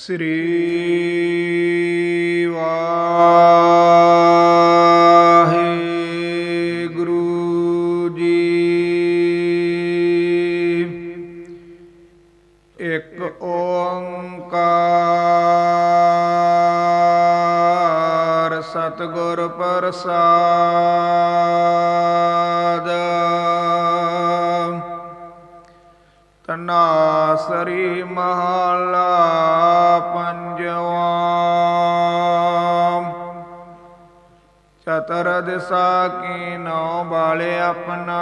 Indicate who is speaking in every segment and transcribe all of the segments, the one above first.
Speaker 1: ਸ੍ਰੀ ਵਾਹਿਗੁਰੂ ਜੀ। ਇੱਕ ਓੰਕਾਰ ਸਤਿਗੁਰ ਪ੍ਰਸਾਦ। ਤਨਾਸਰੀ ਮਹਲਾ ਚਤਰ ਦਿਸਾ ਕੀ ਨੌ ਬਾਲੇ ਆਪਣਾ।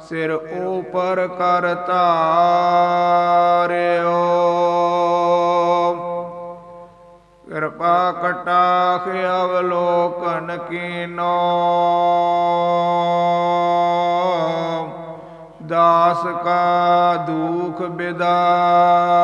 Speaker 1: ਸਿਰ ਉਪਰ ਕਰ ਧਾਰਿਓ। ਕਿਰਪਾ ਕਟਾਖ ਅਵਲੋਕਨ ਕੀਨੋ। ਦਾਸ ਕਾ ਦੁਖ ਬਿਦਾਰਿਓ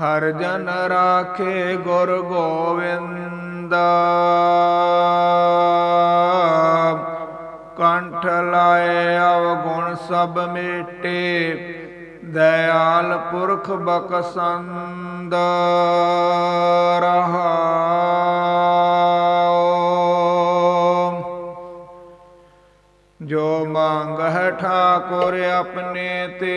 Speaker 1: ਹਰ ਜਨ ਰਾਖੇ ਗੁਰ ਗੋਵਿੰਦ। ਕੰਠ ਲਾਏ ਅਵਗੁਣ ਸਭ ਮੇਟੇ, ਦਇਆਲ ਪੁਰਖ ਬਖਸੰਦ। ਰਹਾਉ ਜੋ ਮੰਗ ਹੈ ਠਾਕੁਰ ਆਪਣੇ ਤੇ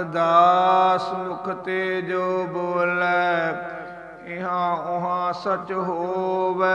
Speaker 1: ਅਰਦਾਸ ਮੁਖ ਤੇ ਜੋ ਬੋਲੇ ਇਹਾ ਉਹਾ ਸਚ ਹੋਵੇ।